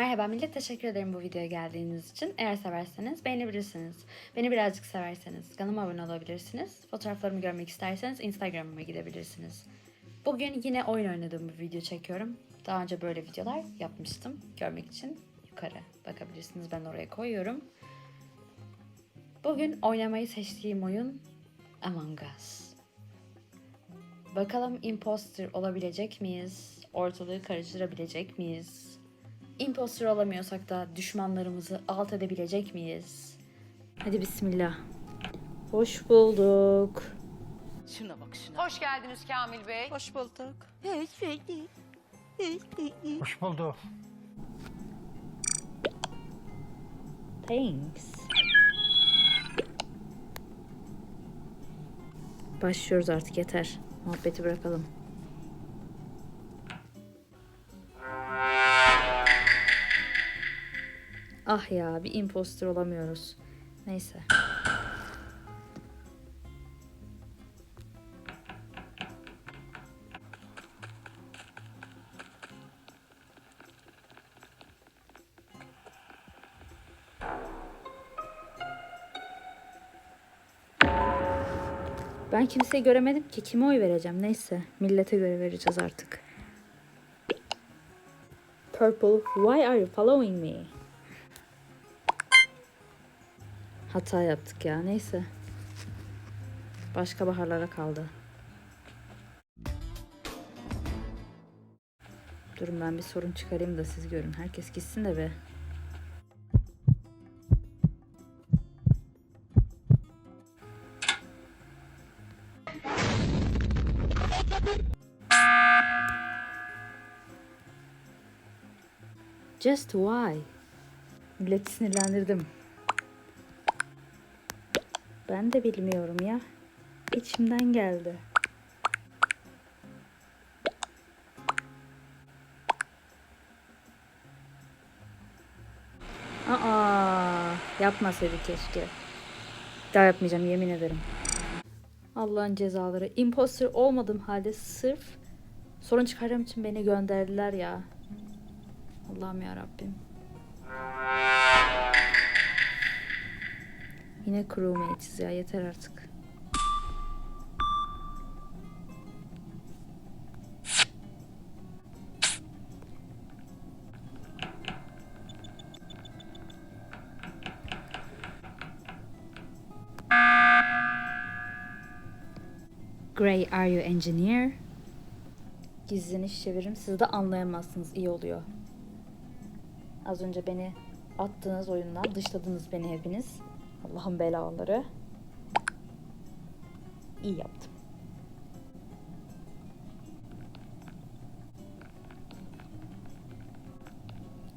Merhaba millet, teşekkür ederim bu videoya geldiğiniz için. Eğer severseniz beğenebilirsiniz. Beni birazcık severseniz kanalıma abone olabilirsiniz. Fotoğraflarımı görmek isterseniz Instagram'ıma gidebilirsiniz. Bugün yine oyun oynadığım bir video çekiyorum. Daha önce böyle videolar yapmıştım. Görmek için yukarı bakabilirsiniz. Ben oraya koyuyorum. Bugün oynamayı seçtiğim oyun Among Us. Bakalım imposter olabilecek miyiz? Ortalığı karıştırabilecek miyiz? Imposter olamıyorsak da düşmanlarımızı alt edebilecek miyiz? Hadi bismillah. Hoş bulduk. Şuna bak şuna. Hoş geldiniz Kamil Bey. Hoş bulduk. Hoş bulduk. Thanks. Başlıyoruz artık yeter. Muhabbeti bırakalım. Ah ya bir imposter olamıyoruz. Neyse. Ben kimseyi göremedim ki. Kime oy vereceğim? Neyse. Millete göre vereceğiz artık. Purple, why are you following me? Hata yaptık ya. Neyse. Başka baharlara kaldı. Durun ben bir sorun çıkarayım da siz görün. Herkes gitsin de be. Just why? Milleti sinirlendirdim. Ben de bilmiyorum ya. İçimden geldi. Aa, yapmasaydı keşke. Daha yapmayacağım yemin ederim. Allah'ın cezaları. Imposter olmadığım halde sırf sorun çıkarım için beni gönderdiler ya. Allah'ım ya Rabbim. Yine crewmate'iz ya yeter artık. Gray, are you engineer? Gizleniş çeviririm. Siz de anlayamazsınız. iyi oluyor. Az önce beni attığınız oyundan dışladınız beni hepiniz. Allah'ın belaları. İyi yaptım.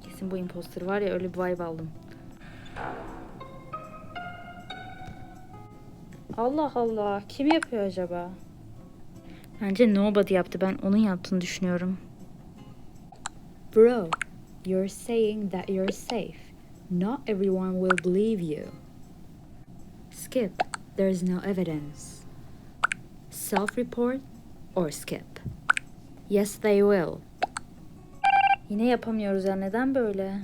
Kesin bu imposter var ya öyle bir vibe aldım. Allah Allah. Kim yapıyor acaba? Bence nobody yaptı. Ben onun yaptığını düşünüyorum. Bro, you're saying that you're safe. Not everyone will believe you. Skip. There's no evidence. Self-report or skip. Yes, they will. Yine yapamıyoruz ya. Neden böyle?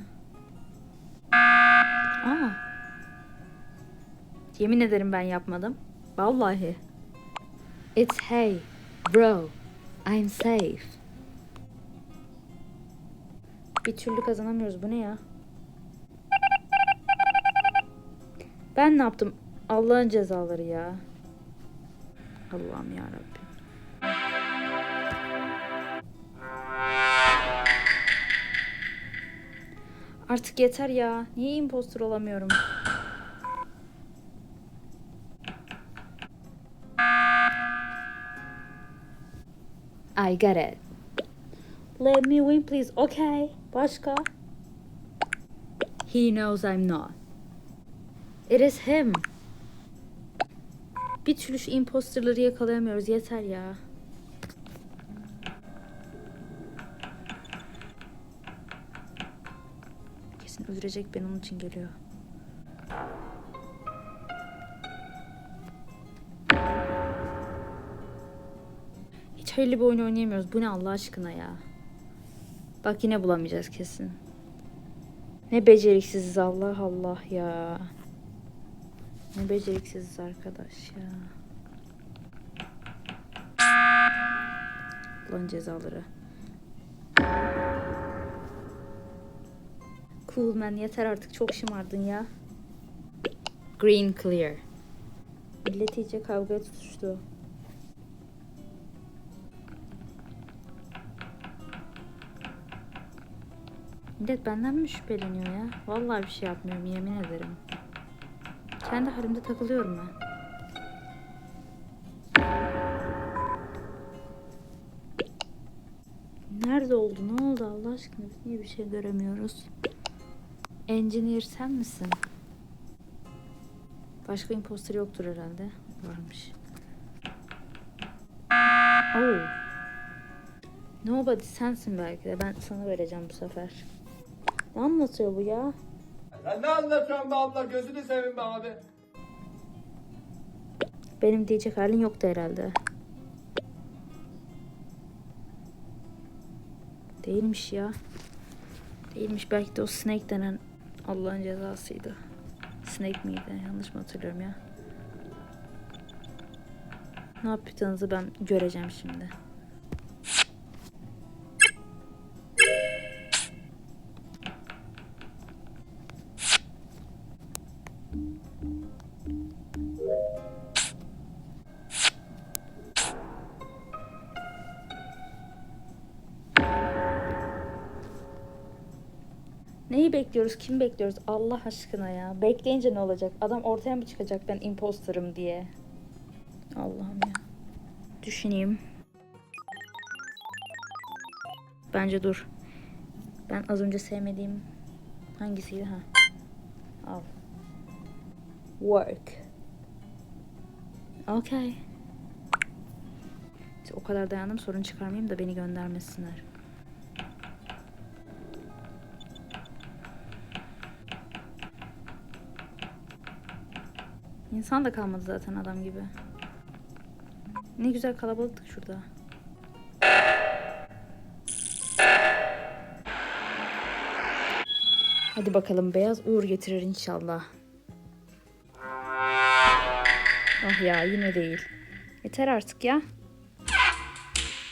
Aa. Yemin ederim ben yapmadım. Vallahi. It's hey, bro. I'm safe. Bir türlü kazanamıyoruz. Bu ne ya? Ben ne yaptım? Allah'ın cezaları ya. Allah'ım ya Rabbim. Artık yeter ya. Niye impostor olamıyorum? I get it. Let me win please. Okay. Başka? He knows I'm not. It is him. Bir türlü şu imposterları yakalayamıyoruz. Yeter ya. Kesin öldürecek beni onun için geliyor. Hiç hayırlı bir oyun oynayamıyoruz. Bu ne Allah aşkına ya. Bak yine bulamayacağız kesin. Ne beceriksiziz Allah Allah ya. Ne beceriksiziz arkadaş ya. Lan cezaları. Cool man yeter artık çok şımardın ya. Green clear. Millet iyice kavgaya tutuştu. Millet benden mi şüpheleniyor ya? Vallahi bir şey yapmıyorum yemin ederim. Kendi halimde takılıyorum ben. Nerede oldu? Ne oldu Allah aşkına? Biz niye bir şey göremiyoruz? Engineer sen misin? Başka imposter yoktur herhalde. Varmış. Oh. Nobody sensin belki de. Ben sana vereceğim bu sefer. Ne anlatıyor bu ya? Sen ne anlatıyorsun be abla gözünü seveyim be abi. Benim diyecek halin yoktu herhalde. Değilmiş ya. Değilmiş. Belki de o Snake denen Allah'ın cezasıydı. Snake miydi? Yanlış mı hatırlıyorum ya? Ne yaptığınızı ben göreceğim şimdi. Neyi bekliyoruz? Kim bekliyoruz? Allah aşkına ya. Bekleyince ne olacak? Adam ortaya mı çıkacak ben imposterım diye? Allah'ım ya. Düşüneyim. Bence dur. Ben az önce sevmediğim hangisiydi ha? Al. Work. Okay. O kadar dayandım sorun çıkarmayayım da beni göndermesinler. İnsan da kalmadı zaten adam gibi. Ne güzel kalabalıktık şurada. Hadi bakalım beyaz uğur getirir inşallah. Ah ya yine değil. Yeter artık ya.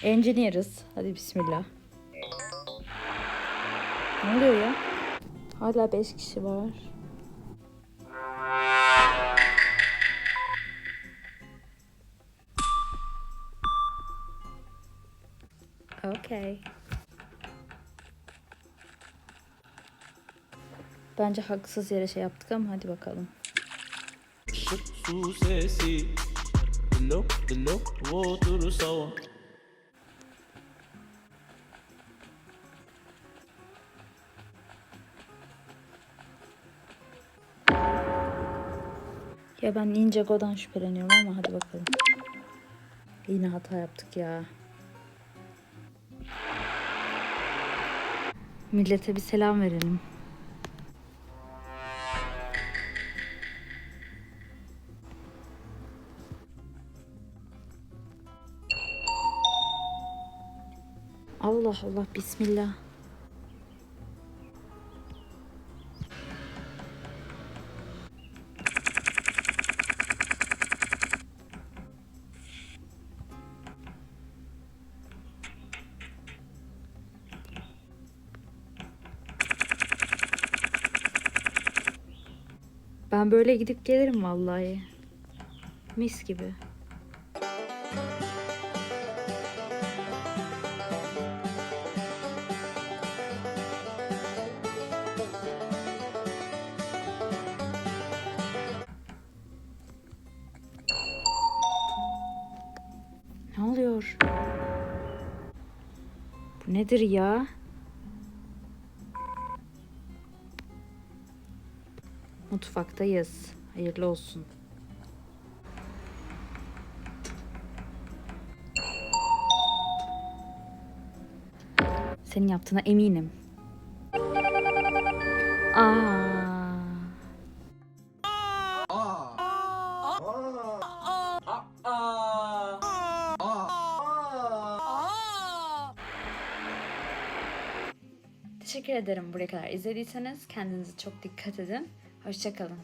Engineer'ız. Hadi bismillah. Ne oluyor ya? Hala 5 kişi var. Okay. Bence haksız yere şey yaptık ama hadi bakalım. su sesi dilo otur sawa Ya ben Ninjago'dan şüpheleniyorum ama hadi bakalım. Yine hata yaptık ya. Millete bir selam verelim. Allah Allah bismillah. Ben böyle gidip gelirim vallahi. Mis gibi. Ne oluyor? Bu nedir ya? Mutfaktayız. Hayırlı olsun. Senin yaptığına eminim. Aa. Teşekkür ederim buraya kadar izlediyseniz. Kendinize çok dikkat edin. Hoşçakalın.